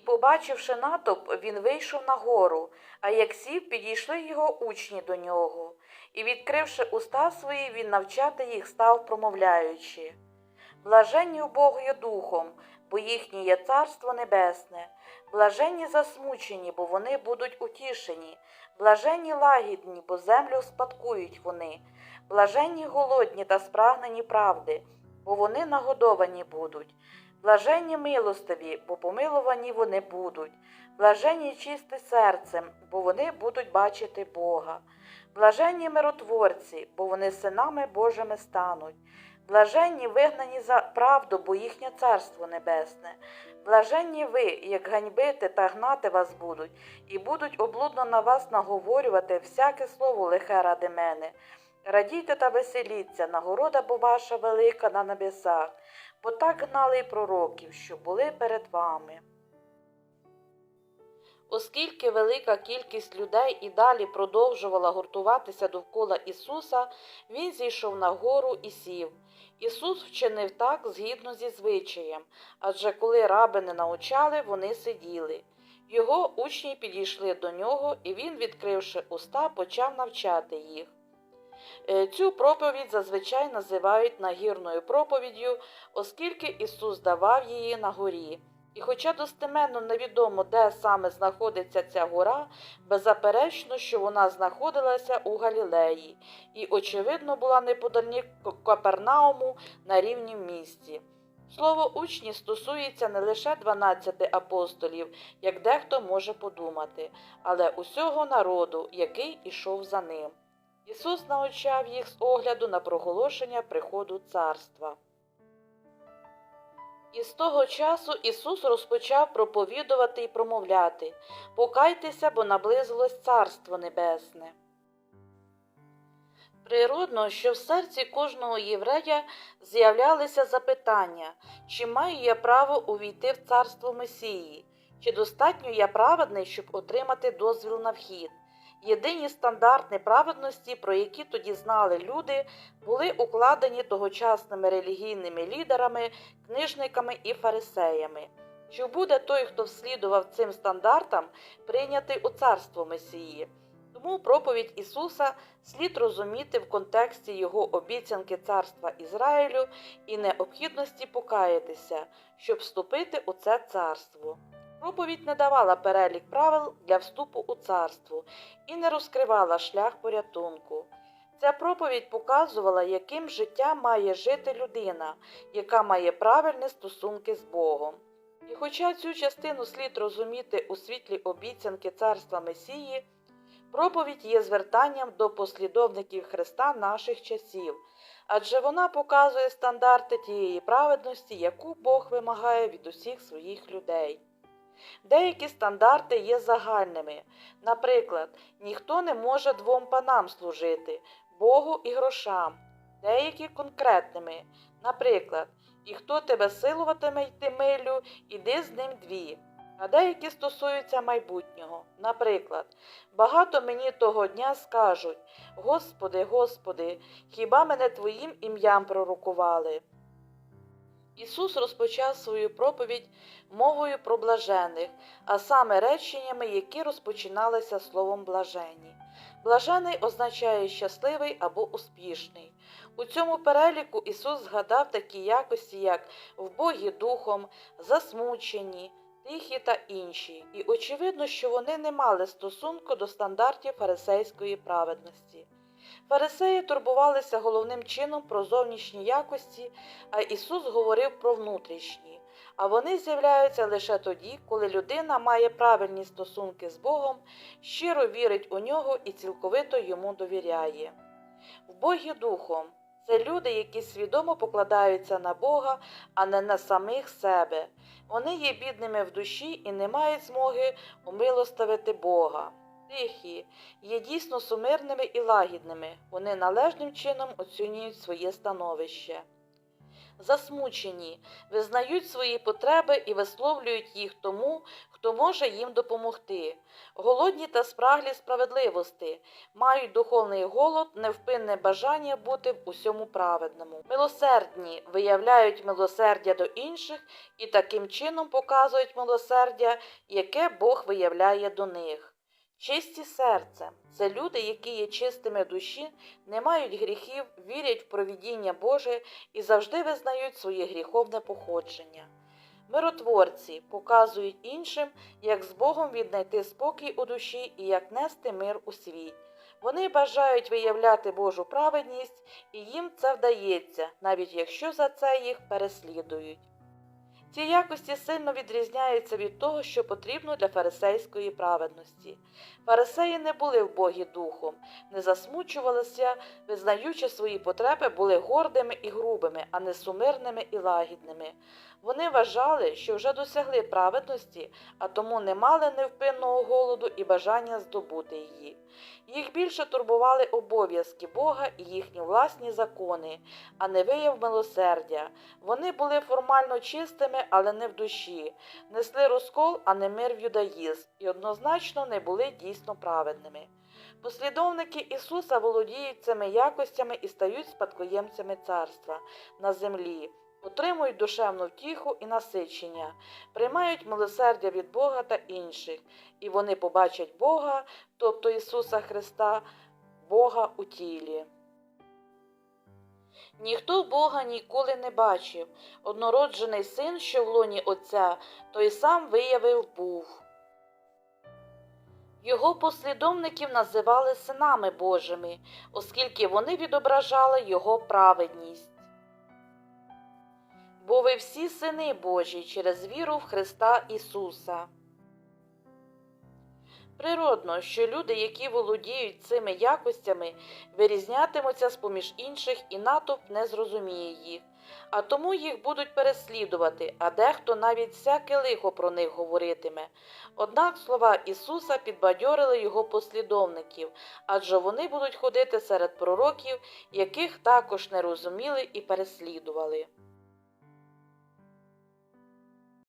І, побачивши натовп, він вийшов на гору, а як сів, підійшли його учні до нього. І, відкривши уста свої, він навчати їх став, промовляючи. Блаженні убогою духом, бо їхнє є царство небесне, блаженні засмучені, бо вони будуть утішені, блаженні лагідні, бо землю спадкують вони, блаженні голодні та спрагнені правди, бо вони нагодовані будуть. Блаженні милостиві, бо помилувані вони будуть, блаженні чисті серцем, бо вони будуть бачити Бога. Блаженні миротворці, бо вони синами Божими стануть. Блаженні вигнані за правду, бо їхнє царство небесне. Блаженні ви, як ганьбити та гнати вас будуть, і будуть облудно на вас наговорювати всяке слово лихе ради мене. Радійте та веселіться, нагорода бо ваша велика на небесах, бо так гнали й пророків, що були перед вами. Оскільки велика кількість людей і далі продовжувала гуртуватися довкола Ісуса, Він зійшов на гору і сів. Ісус вчинив так згідно зі звичаєм, адже коли раби не научали, вони сиділи. Його учні підійшли до нього, і він, відкривши уста, почав навчати їх. Е, Цю проповідь зазвичай називають нагірною проповіддю, оскільки Ісус давав її на горі. І хоча достеменно невідомо, де саме знаходиться ця гора, беззаперечно, що вона знаходилася у Галілеї і, очевидно, була неподалік Капернауму на рівнім місці. Слово учні стосується не лише 12 апостолів, як дехто може подумати, але усього народу, який ішов за ним. Ісус навчав їх з огляду на проголошення приходу царства. І з того часу Ісус розпочав проповідувати і промовляти Покайтеся, бо наблизилось Царство Небесне. Природно, що в серці кожного єврея з'являлися запитання, чи маю я право увійти в царство Месії, чи достатньо я праведний, щоб отримати дозвіл на вхід. Єдині стандарти праведності, про які тоді знали люди, були укладені тогочасними релігійними лідерами, книжниками і фарисеями. Чи буде той, хто вслідував цим стандартам, прийнятий у царство Месії? Тому проповідь Ісуса слід розуміти в контексті Його обіцянки царства Ізраїлю і необхідності покаятися, щоб вступити у це царство. Проповідь не давала перелік правил для вступу у царство і не розкривала шлях порятунку. Ця проповідь показувала, яким життям має жити людина, яка має правильні стосунки з Богом. І хоча цю частину слід розуміти у світлі обіцянки царства Месії, проповідь є звертанням до послідовників Христа наших часів, адже вона показує стандарти тієї праведності, яку Бог вимагає від усіх своїх людей. Деякі стандарти є загальними. Наприклад, ніхто не може двом панам служити Богу і грошам, деякі конкретними. Наприклад, і хто тебе силуватиме йти милю, іди з ним дві. А деякі стосуються майбутнього. Наприклад, багато мені того дня скажуть Господи, Господи, хіба мене Твоїм ім'ям пророкували? Ісус розпочав свою проповідь мовою про блажених, а саме реченнями, які розпочиналися словом блажені. Блажений означає щасливий або успішний. У цьому переліку Ісус згадав такі якості, як вбогі духом, засмучені, тихі та інші, і очевидно, що вони не мали стосунку до стандартів фарисейської праведності. Фарисеї турбувалися головним чином про зовнішні якості, а Ісус говорив про внутрішні, а вони з'являються лише тоді, коли людина має правильні стосунки з Богом, щиро вірить у нього і цілковито йому довіряє. Вбогі духом це люди, які свідомо покладаються на Бога, а не на самих себе. Вони є бідними в душі і не мають змоги умилоставити Бога. Тихі, є дійсно сумирними і лагідними, вони належним чином оцінюють своє становище. засмучені, визнають свої потреби і висловлюють їх тому, хто може їм допомогти. Голодні та спраглі справедливості мають духовний голод, невпинне бажання бути в усьому праведному. Милосердні виявляють милосердя до інших і таким чином показують милосердя, яке Бог виявляє до них. Чисті серцем це люди, які є чистими душі, не мають гріхів, вірять в провідіння Боже і завжди визнають своє гріховне походження. Миротворці показують іншим, як з Богом віднайти спокій у душі і як нести мир у світ. Вони бажають виявляти Божу праведність, і їм це вдається, навіть якщо за це їх переслідують. Ці якості сильно відрізняються від того, що потрібно для фарисейської праведності. Фарисеї не були вбогі духом, не засмучувалися, визнаючи свої потреби, були гордими і грубими, а не сумирними і лагідними. Вони вважали, що вже досягли праведності, а тому не мали невпинного голоду і бажання здобути її. Їх більше турбували обов'язки Бога і їхні власні закони, а не вияв милосердя. Вони були формально чистими, але не в душі, несли розкол, а не мир в юдаїзм, і однозначно не були дійсно праведними. Послідовники Ісуса володіють цими якостями і стають спадкоємцями царства на землі, отримують душевну втіху і насичення, приймають милосердя від Бога та інших, і вони побачать Бога, тобто Ісуса Христа, Бога у тілі. Ніхто Бога ніколи не бачив. Однороджений син, що в лоні Отця, той сам виявив був. Його послідовників називали синами Божими, оскільки вони відображали Його праведність. Бо ви всі сини Божі через віру в Христа Ісуса. Природно, що люди, які володіють цими якостями, вирізнятимуться з поміж інших і натовп не зрозуміє їх, а тому їх будуть переслідувати, а дехто навіть всяке лихо про них говоритиме. Однак слова Ісуса підбадьорили його послідовників, адже вони будуть ходити серед пророків, яких також не розуміли і переслідували.